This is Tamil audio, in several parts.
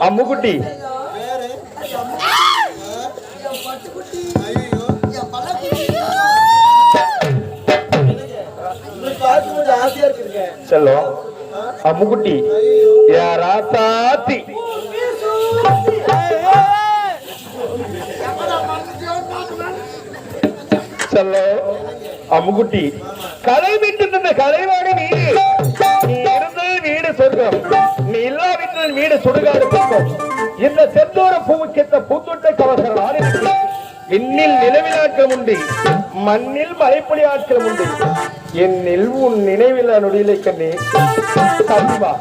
அம்முக்குட்டி செல்லும் இருக்குங்க அம்முக்குட்டி யாரா தாத்தி? செல்லும் அம்முக்குட்டி கலை விட்டு இருந்த கலைவாணி. நீ பக்கம் நீ இல்லாவிட்டால் வீடு சுடுகாடு பக்கம். இந்த செந்தூர பூவுக்கெத்த பூத்தொட்டை கவசரம் விண்ணில் நிலவில் ஆட்கள் உண்டு. மண்ணில் மலைப்பொழி ஆட்கள் உண்டு. என்னில் உன் நினைவில் நொடியிலை கண்ணே. சத்திவா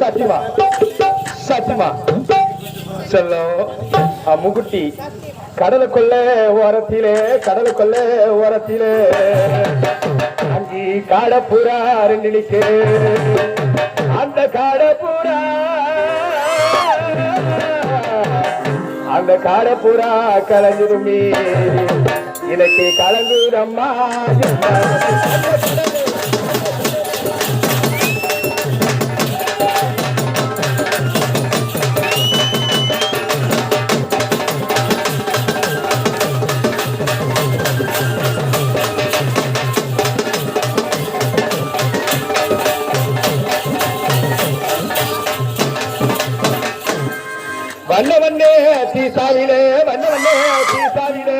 சத்திவா சத்திவா செல்லோ அம்முக்குட்டி கடலுக்குள்ள ஓரத்திலே கடலுக்குள்ள ஓரத்திலே. அங்கே காடப்புறா நினைக்கிறேன் அந்த காடப்புறா அந்த காடப்புறா கலந்துருமே எனக்கு கலங்குதம்மா. வண்ணவண்ணே சீசாவிலே வண்ணவண்ணே சீசாவிலே.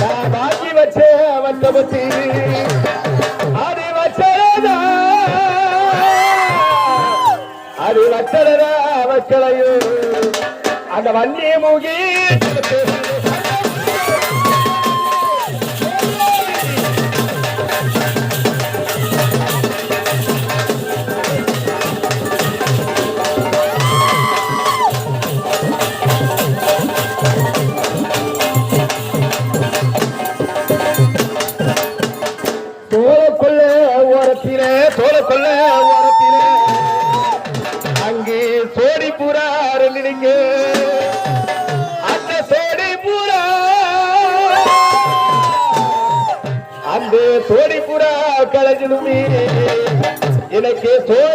நான் மாற்றி வச்சே வந்த அது வச்சதா அது வச்சதா வச்சலையோ? அந்த வண்ணிய மூகி எனக்கு சோரி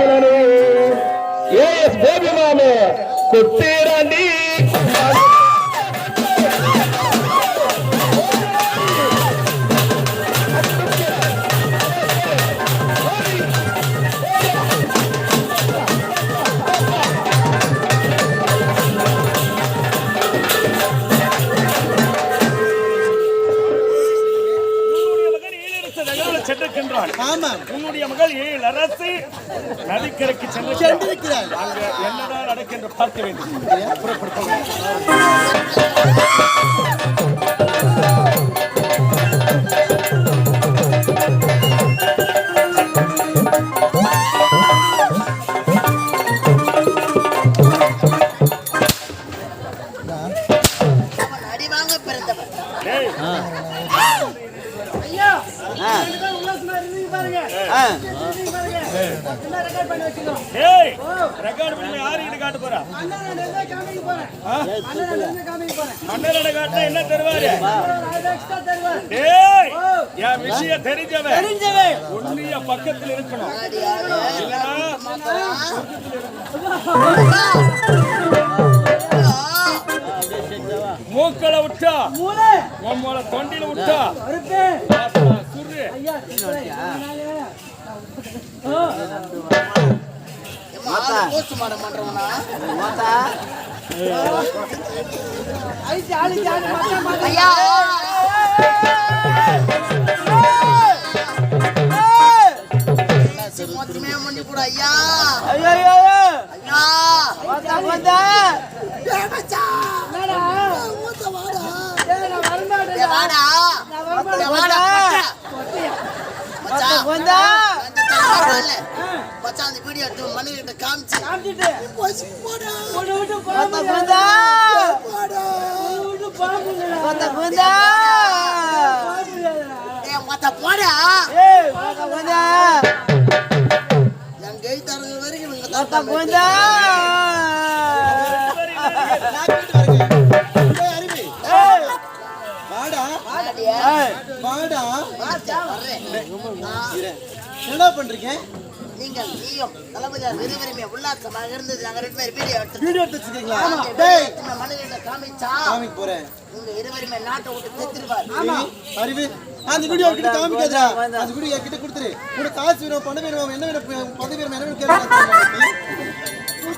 శక్తులను ఏ భూమి మామ కొట్టిరండి ஆமா உன்னுடைய மகள் ஏழு அரசு நதிக்கரைக்கு சென்று சென்றிருக்கிறாள். அங்க என்னதான் நடக்கு என்று பார்க்க வேண்டும். புறப்படுத்த டேய், ரெக்கார்ட் பண்ணி யாருக்கிட்ட காட்ட போறா? காட்டினா என்ன தருவாரு? டேய் என் விஷயம் தெரிஞ்சவன். உன்னைய பக்கத்தில் இருக்கணும். மூக்களை விட்டா உம்மோட தொண்டில விட்டா. சுரு ஐயா மொத்தமே முண்டி கூட வந்தா அந்த வீடியோ எடுத்து மனைவி கிட்ட காமிச்சு. போச்சு, போடா. போட்டு விட்டு பாம்பு குந்தா போடா. விட்டு மொத்த போடா. ஏய் என் கை வரைக்கும் வாடா? வாடா வர்றேன். நான், என்ன பண்றீங்க? நீங்கள் நீயும் தளபதியார் உல்லாசமாக இருந்தது. நாங்க ரெண்டு பேரும் வீடியோ எடுத்து எடுத்து வச்சிருக்கீங்களா டேய். காமிச்சா காமிக்க போறேன். உங்க இருவருமே நாட்டை விட்டு செத்துருவார். அறிவு, அறிவு. அந்த வீடியோ கிட்ட காமிக்காதடா. அந்த வீடியோ என்கிட்ட கொடுத்துரு. உனக்கு காசு வேணும் பணம் வேணும் என்ன வேணும் பதவி வேணும் என்ன வேணும்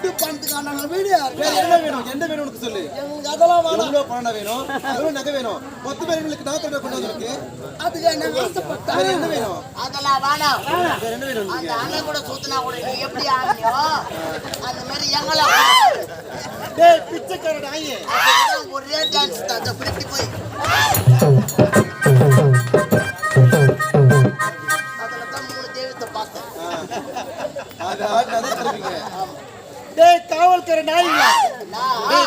துட்டு பணத்துக்கான வீடியோ வேற என்ன வேணும்? என்ன வேணும் உனக்கு சொல்லு? எங்களுக்கு அதெல்லாம் வேணாம். எவ்வளவு பணம் வேணும்? எவ்வளவு நகை வேணும்? மொத்த பேர்களுக்கு நான் கொண்டு வந்திருக்கு. அதுக்கு என்ன வேற ஆசைப்பட்டேன் என்ன வேணும்? அதெல்லாம் வேணாம். வேற என்ன வேணும் அந்த அண்ணன் கூட சுத்தினா கூட நீ எப்படி ஆடினியோ அந்த மாதிரி எங்களை டேய் பிச்சைக்கார நாயே அதுதான் ஒரே டான்ஸ் தான். அந்த இப்படி போய். காவல்கார நாய்ங்களா?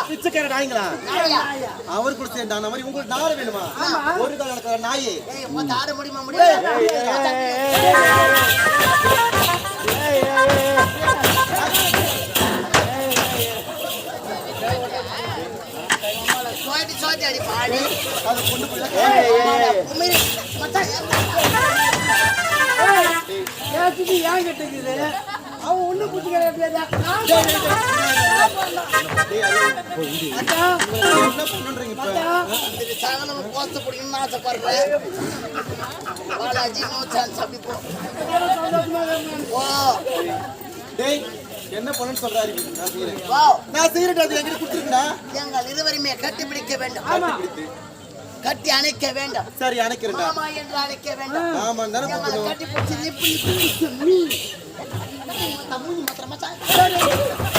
பிச்சைக்கார நாய்ங்களா? நாயா? அவர் கூட சேர்ந்தா அந்த மாதிரி உங்களுக்கு நார வேணுமா? ஒரு கால நடக்கிற நாயே. முடியுமா சோட்டி அடி பாடி. அதை கொண்டு போய் ஏன் கட்டுக்குது அவன் ஒண்ணு எப்படியா என்ன பண்ணுன்றீங்க இப்ப இதுக்கு சகலம் போஸ்ட் பிடிக்கணும்னு ஆசைப்படுறேன் பாலாஜி நோ சான்ஸ் அப்படி போ ஓ டேய் என்ன பண்ணணும்னு சொல்றாரு? நான் செய்யறேன் நான் செய்யறேன் அது என்கிட்ட கொடுத்துருக்கா எங்கள் இருவருமே கட்டி பிடிக்க வேண்டும். கட்டி அணைக்க வேண்டும். சரி அணைக்கிறேன்டா. மாமா என்று அழைக்க வேண்டும். ஆமா தானே கட்டி பிடிச்சி நிப்பு நிப்பு நீ மூஞ்சி மாத்திரம் மச்சான்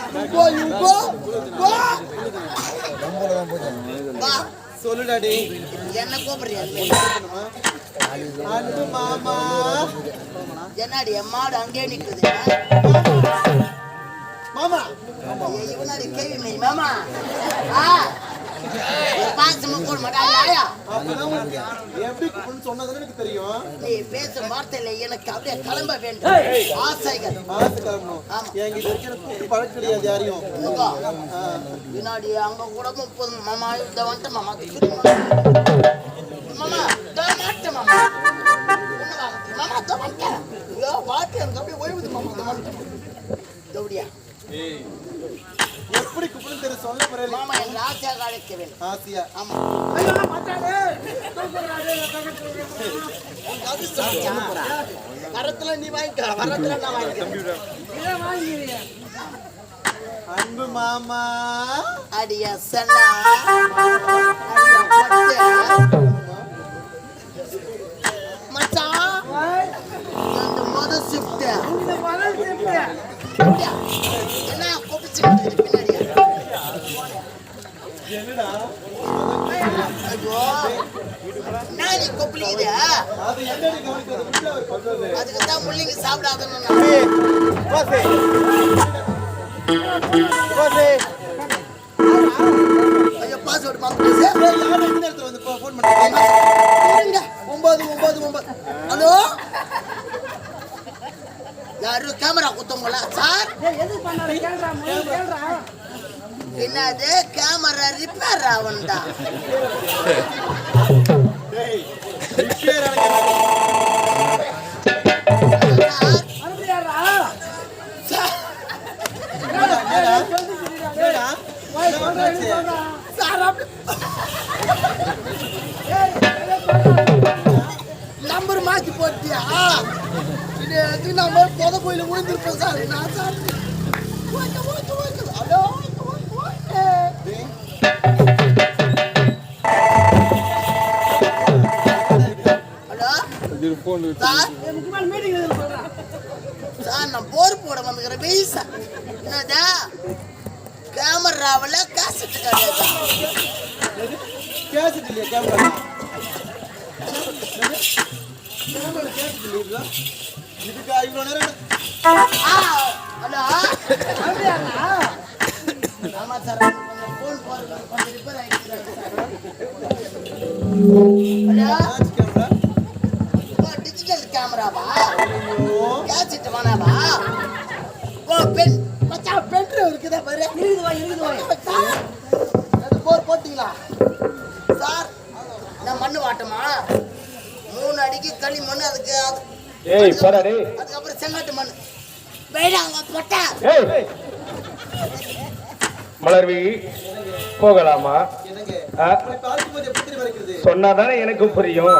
நாட்டு கேட்கற மச்சான் சொல்லுடா டேய். என்ன கூப்பிடுறியா அன்பு மாமா. என்னடி என் மாடு அங்கே நிக்குது. மாமா. இவனாடி கேள்வி மாமா. ஆ? பாசமா போட மாட்டாயா எப்படி சொன்னதுன்னு எனக்கு தெரியும். நீ பேசும் வார்த்தையில எனக்கு அப்படியே கிளம்ப வேண்டும். ஆசைகள். ஆசை கிளம்பணும். கிடையாது யாரையும். வினாடி அங்க கூட முப்பது மாமா வந்துட்டு மாமா மாமா. மாட்டேன் மாமா. மாமா வாட்டு எனக்கு அப்படியே ஓய்வுது ஏய், எப்படி கூப்பிடணும் தெரியும் சொல்ல முறையில் மாமா என் ஆசையாக அழைக்க வேண்டும் ஆசையா. ஆமா? வரத்துல நீ வாங்கிக்க வரத்துல நான் வாங்கிக்கிறேன். அன்பு மாமா. அடிய பட்டு. மச்சான் இந்த முத ஷிஃப்ட் என்ன கொப்பிச்சு பின்னாடியா என்னடா ஐயோ நான் நீ கொப்பளிக்குது அது என்னடி கவனிக்கிறது உள்ள அவர் பண்றது அதுக்கு தான் முள்ளிங்க சாப்பிடாதுன்னு பாஸ்வேர்டு வந்து ஃபோன் பண்றீங்க இருங்க. ஒன்பது ஒன்பது ஒன்பது. ஹலோ? யாரு கேமரா குத்தவங்களா சார்? என்னது? கேமரா ரிப்பேர் ஆகும்டா. நம்பர் மாத்தி போட்டியா? இது நம்பர் பொத கோயில விழுந்திருப்போம் சார். நான் சார். சொல்றா சார் நான் போர் போட வந்துக்கிறேன். வெயில் சார். என்னதா கேமராவில் காசட்டு கிடையாது கேசட் இல்லையா கேமரா கேமரா கேசட் இல்லையா இதுக்கு இவ்வளோ நேரம் ஹலோ? மறுபடியாரா ஆமா சார் ஃபோன் போடுங்க கொஞ்சம் ரிப்பேர் ஆகிடுச்சு ஹலோ? டிஜிட்டல் கேமராவா கேசட் வேணாவா ஓ பென் மச்சான் பென் டிரைவ் இருக்குதா பாரு. இருக்குது வாய் இருக்குது சார் அது போர் போட்டீங்களா? சார் நான் மண்ணு வாட்டமா? மூணு அடிக்கு களி மண் அதுக்கு அது- ஏய் போடா டேய். அதுக்கப்புறம் செங்கட்டு மண் வேடாங்க பொட்டை. ஏய். மலர்வி போகலாமா? சொன்னாதானே எனக்கு புரியும்.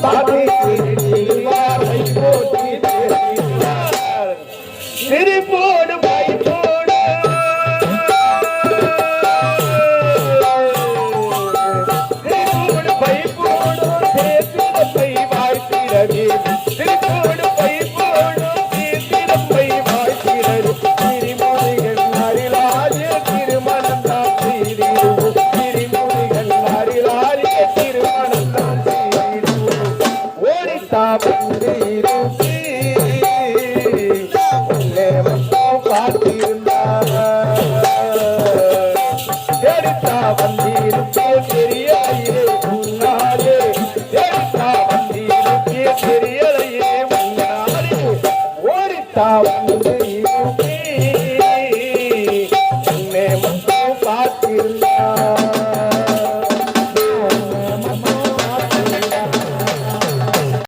Bobby. सीता मंदिर